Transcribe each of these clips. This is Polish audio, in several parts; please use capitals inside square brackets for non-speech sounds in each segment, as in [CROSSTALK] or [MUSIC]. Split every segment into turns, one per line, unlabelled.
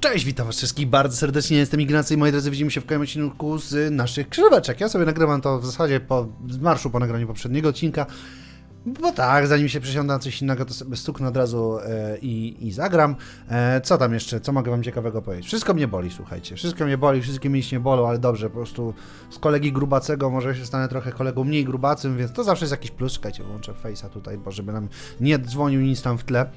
Cześć, witam was wszystkich bardzo serdecznie, jestem Ignacy i moi drodzy, widzimy się w kolejnym odcinku z naszych krzyżóweczek. Ja sobie nagrywam to w zasadzie po, marszu po nagraniu poprzedniego odcinka, bo tak, zanim się przesiądę na coś innego, to sobie stuknę od razu e, i, i zagram. E, co tam jeszcze, co mogę wam ciekawego powiedzieć? Wszystko mnie boli, słuchajcie, wszystko mnie boli, wszystkie mięśnie bolą, ale dobrze, po prostu z kolegi grubacego może się stanę trochę kolegą mniej grubacym, więc to zawsze jest jakiś plus. Czekajcie, włączę face'a tutaj, bo żeby nam nie dzwonił nic tam w tle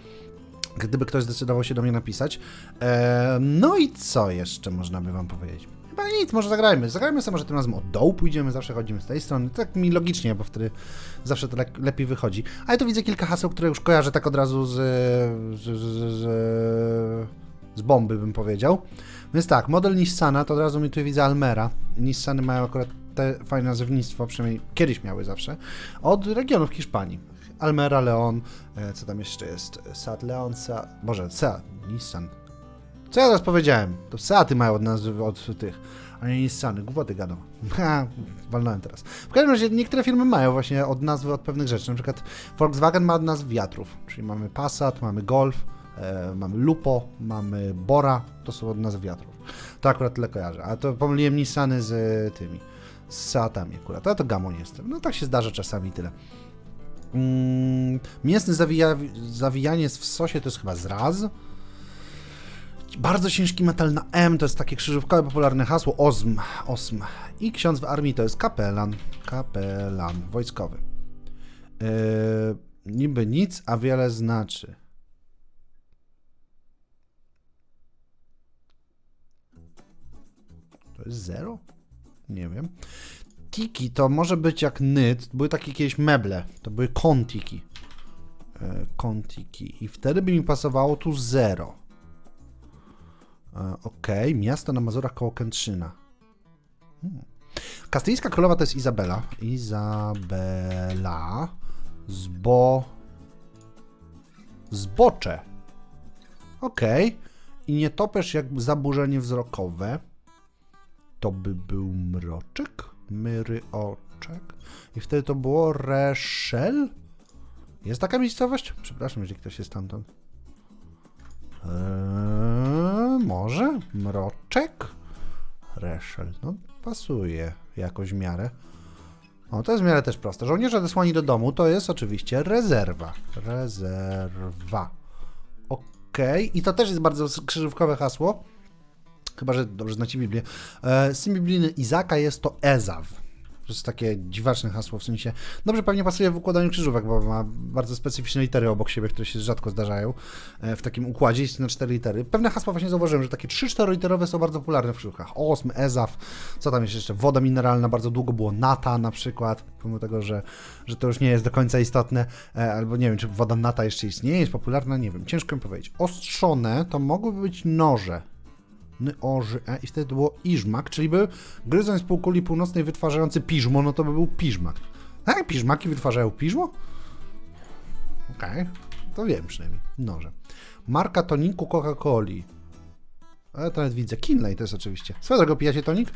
gdyby ktoś zdecydował się do mnie napisać. E, no i co jeszcze można by wam powiedzieć? Chyba nic, może zagrajmy. Zagrajmy sobie może tym razem od dołu pójdziemy, zawsze chodzimy z tej strony. Tak mi logicznie, bo wtedy zawsze to le lepiej wychodzi. Ale tu widzę kilka haseł, które już kojarzę tak od razu z, z, z, z, z bomby, bym powiedział. Więc tak, model Nissana, to od razu mi tu widzę Almera. Nissany mają akurat te fajne nazewnictwo, przynajmniej kiedyś miały zawsze, od regionów Hiszpanii. Almera, Leon, e, co tam jeszcze jest? Seat Leon, Seat, Boże, Seat, Nissan. Co ja teraz powiedziałem? To Seaty mają od nazwy, od tych, a nie Nissany, głupoty gadam. [LAUGHS] Ha, walnąłem teraz. W każdym razie niektóre firmy mają właśnie od nazwy od pewnych rzeczy, na przykład Volkswagen ma od nazw wiatrów, czyli mamy Passat, mamy Golf, e, mamy Lupo, mamy Bora, to są od nazw wiatrów. To akurat tyle kojarzę, a to pomyliłem Nissany z e, tymi, z Seatami akurat, a to Gamon jestem. No tak się zdarza czasami tyle. Mm, mięsny zawija, w sosie to jest chyba zraz. Bardzo ciężki metal na M to jest takie krzyżówkowe popularne hasło OSM. OSM. I ksiądz w armii to jest kapelan. Kapelan wojskowy. Yy, niby nic, a wiele znaczy. To jest zero? Nie wiem. Tiki to może być jak nyt. Były takie kiedyś meble. To były kontiki. E, kontiki. I wtedy by mi pasowało tu zero. E, ok. Miasto na Mazurach koło Kętrzyna. Hmm. Kastylijska królowa to jest Izabela. Izabela. Zbo... Zbocze. Ok. I nietoperz jak zaburzenie wzrokowe. To by był mroczek? Myry Oczek. I wtedy to było Reszel? Jest taka miejscowość? Przepraszam, jeżeli ktoś jest stamtąd. Eee, może? Mroczek? Reszel. No, pasuje jakoś w miarę. O, to jest w miarę też proste. Żołnierze odesłani do domu to jest oczywiście rezerwa. Rezerwa. Okej. I to też jest bardzo krzyżówkowe hasło. Chyba, że dobrze znacie Biblię. E, syn biblijny Izaka jest to Ezaw. To jest takie dziwaczne hasło, w sensie dobrze pewnie pasuje w układaniu krzyżówek, bo ma bardzo specyficzne litery obok siebie, które się rzadko zdarzają e, w takim układzie, jest na cztery litery. Pewne hasła właśnie zauważyłem, że takie 3-4 literowe są bardzo popularne w krzyżówkach. Osm, Ezaf, co tam jest jeszcze? Woda mineralna, bardzo długo było Nata na przykład, pomimo tego, że, że to już nie jest do końca istotne, e, albo nie wiem, czy woda Nata jeszcze istnieje, jest popularna, nie wiem, ciężko mi powiedzieć. Ostrzone to mogłyby być noże, Nyoży, e, i wtedy było Iżmak, czyli by gryząc z półkuli północnej wytwarzający piżmo, no to by był piżmak. Tak, piżmaki wytwarzają piżmo? Okej, okay. to wiem przynajmniej. Noże. Marka toniku Coca-Coli. Ale to nawet widzę. Kinley to jest oczywiście. Swoją drogą pijacie tonik?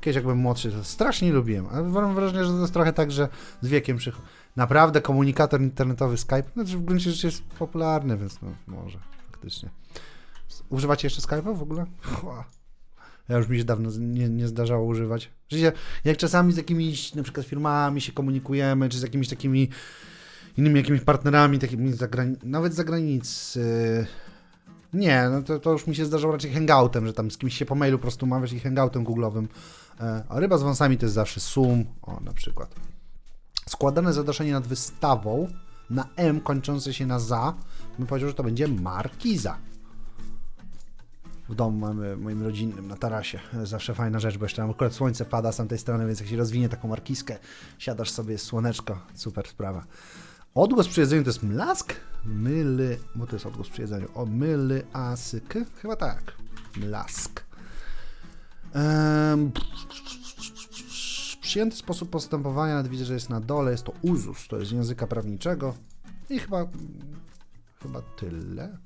Kiedyś jak byłem młodszy, to strasznie lubiłem, ale mam wrażenie, że to jest trochę tak, że z wiekiem przychodzi. Naprawdę komunikator internetowy Skype, znaczy w gruncie rzeczy jest popularny, więc no może, faktycznie. Używacie jeszcze Skype'a w ogóle? Ja już mi się dawno nie, nie zdarzało używać. Życie, jak czasami z jakimiś na przykład firmami się komunikujemy, czy z jakimiś takimi innymi jakimiś partnerami, takimi zagrani nawet z zagranicy. Nie, no to, to już mi się zdarzało raczej hangoutem, że tam z kimś się po mailu po prostu umawiasz i hangoutem googlowym. E, a ryba z wąsami to jest zawsze sum, o na przykład. Składane zadaszenie nad wystawą na M kończące się na za, bym powiedział, że to będzie markiza w domu mamy moim rodzinnym na tarasie. Zawsze fajna rzecz, bo jeszcze tam akurat słońce pada z tamtej strony, więc jak się rozwinie taką markiskę, siadasz sobie, słoneczko, super sprawa. Odgłos przy jedzeniu to jest mlask? Myly, bo to jest odgłos przy jedzeniu. O, myly asyk? Chyba tak. Mlask. Um, przyjęty sposób postępowania, nawet widzę, że jest na dole, jest to uzus, to jest języka prawniczego. I chyba, chyba tyle.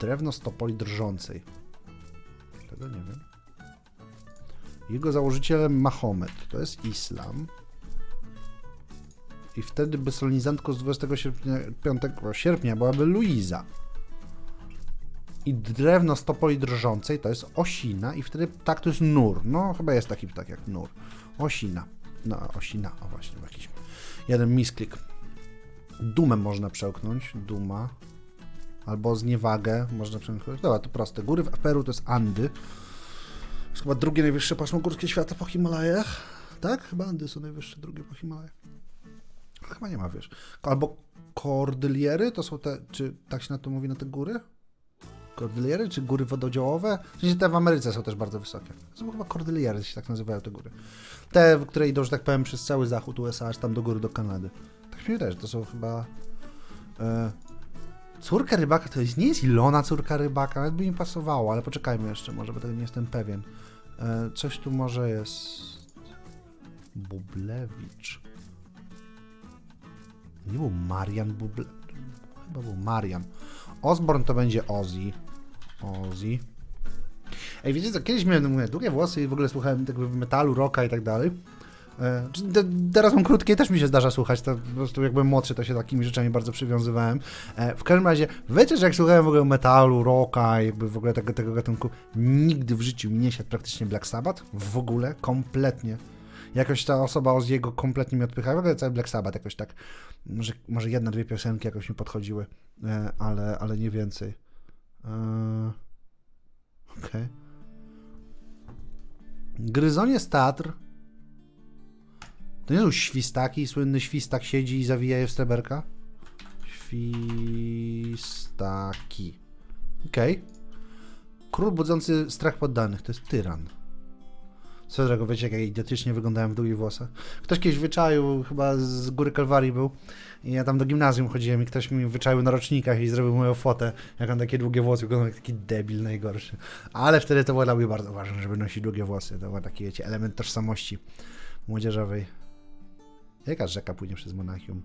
Drewno z topoli drżącej. Tego nie wiem. Jego założycielem Mahomet, to jest islam. I wtedy by solenizantką z 25 sierpnia byłaby Luiza. i drewno stopoli drżącej to jest osina i wtedy ptak to jest nur. No, chyba jest taki ptak jak nur. Osina. No, osina, o właśnie, jakiś jeden misklik. Dumę można przełknąć, duma. Albo zniewagę można przełknąć. Dobra, to proste. Góry w Peru to jest Andy. To jest chyba drugie najwyższe pasmo górskie świata po Himalajach. Tak? Chyba Andy są najwyższe, drugie po Himalajach. Chyba nie ma, wiesz. Albo kordyliery, to są te, czy tak się na to mówi, na te góry? Kordyliery, czy góry wododziełowe? W sensie te w Ameryce są też bardzo wysokie. To są chyba kordyliery, się tak nazywają te góry. Te, które idą, że tak powiem, przez cały zachód USA, aż tam do góry, do Kanady. Tak mi wydaje, że to są chyba... E, córka rybaka to jest, nie jest Ilona córka rybaka, nawet by mi pasowało, ale poczekajmy jeszcze, może, bo tego nie jestem pewien. E, coś tu może jest... Bublewicz. Nie był Marian Buble... Chyba był Marian. Osborn to będzie Ozzy. Ozzy. Ej, wiecie co, kiedyś miałem mówię, długie włosy i w ogóle słuchałem tego metalu, rocka i tak dalej. E, teraz mam krótkie, też mi się zdarza słuchać, to po prostu jak byłem młodszy, to się takimi rzeczami bardzo przywiązywałem. E, w każdym razie, wiecie, że jak słuchałem w ogóle metalu, rocka jakby w ogóle tego, tego gatunku, nigdy w życiu mi nie siadł praktycznie Black Sabbath, w ogóle, kompletnie. Jakoś ta osoba z jego kompletnie mi odpycha, w ogóle cały Black Sabbath jakoś tak, może, może jedna, dwie piosenki jakoś mi podchodziły, e, ale, ale nie więcej. Okej. Gryzonie z Tatr. To nie są świstaki, słynny świstak siedzi i zawija je w steberka? Świstaki. Okej. Król budzący strach poddanych, to jest tyran. Co drogą, wiecie, jak ja idiotycznie wyglądałem w długich włosach. Ktoś kiedyś wyczaił, chyba z góry Kalwarii był, i ja tam do gimnazjum chodziłem i ktoś mi wyczaił na rocznikach i zrobił moją fotę, jak mam takie długie włosy, wyglądam jak taki debil najgorszy. Ale wtedy to było dla mnie bardzo ważne, żeby nosić długie włosy. To był taki, wiecie, element tożsamości młodzieżowej. Jaka rzeka płynie przez Monachium?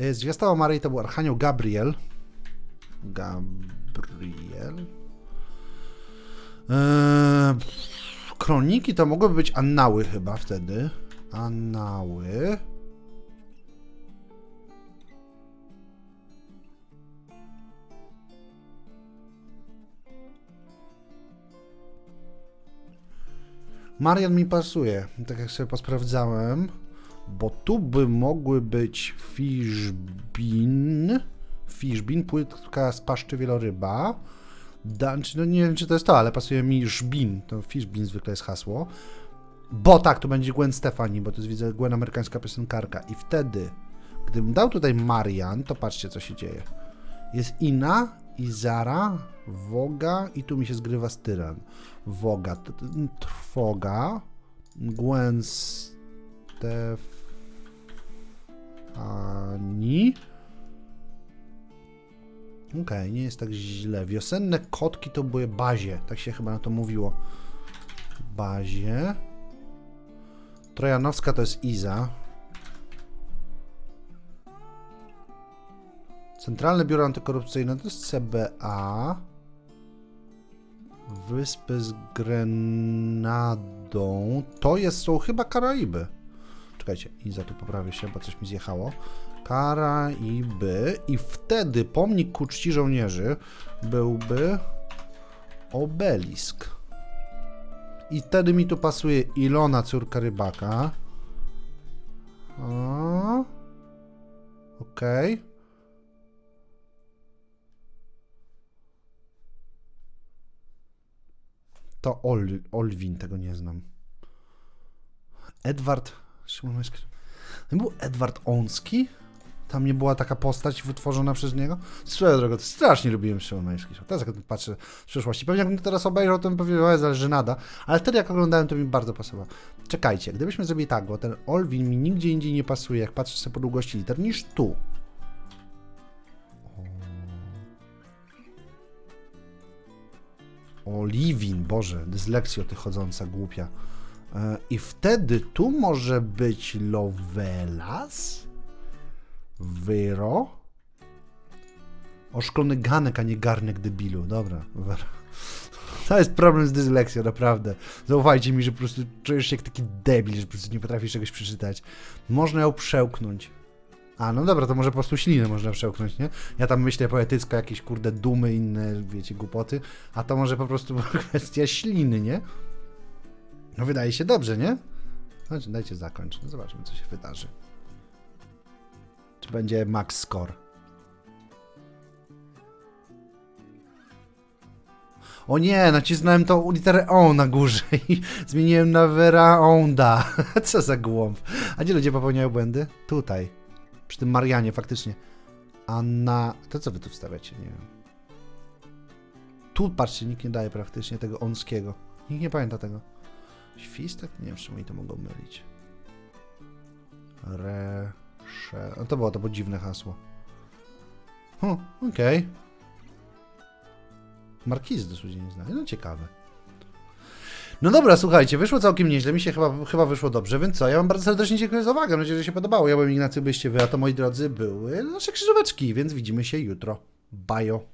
Y, Zwiastował Maryi to był Archanioł Gabriel. Gabriel. Eee, kroniki to mogłyby być annały chyba wtedy. Annały. Marian mi pasuje, tak jak sobie posprawdzałem, bo tu by mogły być Fishbin, Fishbin, płytka z paszczy wieloryba, Dan, czy, no nie wiem, czy to jest to, ale pasuje mi Żbin, to Fishbin zwykle jest hasło, bo tak, to będzie Gwen Stefani, bo to jest, widzę, Gwen amerykańska piosenkarka. I wtedy, gdybym dał tutaj Marian, to patrzcie, co się dzieje. Jest Ina, Izara, Woga i tu mi się zgrywa z Tyran. Woga, Trwoga, Gwen Stefani. Okej, nie jest tak źle. Wiosenne kotki to były bazie, tak się chyba na to mówiło. Bazie. Trojanowska to jest Iza. Centralne Biuro Antykorupcyjne to jest CBA. Wyspy z Grenadą. To jest, są chyba Karaiby. Czekajcie, Iza, tu poprawię się, bo coś mi zjechało. Karaiby. I wtedy pomnik ku czci żołnierzy byłby obelisk. I wtedy mi tu pasuje Ilona, córka rybaka. Okej. To Ol, Olwin, tego nie znam. Edward. To nie był Edward Onski? Tam nie była taka postać wytworzona przez niego? Swoją drogą, strasznie lubiłem Szymonowiecki. Teraz jak patrzę w przyszłości. Pewnie jakbym teraz obejrzał, to bym powiedział, że zależy nada. Ale wtedy jak oglądałem, to mi bardzo pasowało. Czekajcie, gdybyśmy zrobili tak, bo ten Olwin mi nigdzie indziej nie pasuje, jak patrzę sobie po długości liter, niż tu. Oliwin, Boże, dysleksjo ty chodząca, głupia. E, I wtedy tu może być Lovelas, Wyro, oszklony ganek, a nie garnek debilu. Dobra. [LAUGHS] To jest problem z dysleksją, naprawdę. Zaufajcie mi, że po prostu czujesz się jak taki debil, że po prostu nie potrafisz czegoś przeczytać. Można ją przełknąć. A, no dobra, to może po prostu ślinę można przełknąć, nie? Ja tam myślę poetycko, jakieś kurde dumy, inne, wiecie, głupoty, a to może po prostu [LAUGHS] kwestia śliny, nie? No wydaje się dobrze, nie? Chodź, dajcie zakończ, no zobaczymy, co się wydarzy. Czy będzie max score? O nie, nacisnąłem tą literę O na górze i [LAUGHS] zmieniłem na Vera Onda. [LAUGHS] Co za głąb. A gdzie ludzie popełniają błędy? Tutaj. Przy tym Marianie, faktycznie. Anna... To co wy tu wstawiacie? Nie wiem. Tu, patrzcie, nikt nie daje praktycznie tego onskiego. Nikt nie pamięta tego. Świstek? Nie wiem, czemu oni to mogą mylić. Re... Sze... No to było, to było dziwne hasło. Hm, okej. Markizy też ludzie nie znają. No ciekawe. No dobra, słuchajcie, wyszło całkiem nieźle, mi się chyba, chyba wyszło dobrze, więc co, ja wam bardzo serdecznie dziękuję za uwagę, mam nadzieję, że się podobało. Ja byłem Ignacy, byście wy, a to moi drodzy były nasze krzyżóweczki, więc widzimy się jutro. Bajo.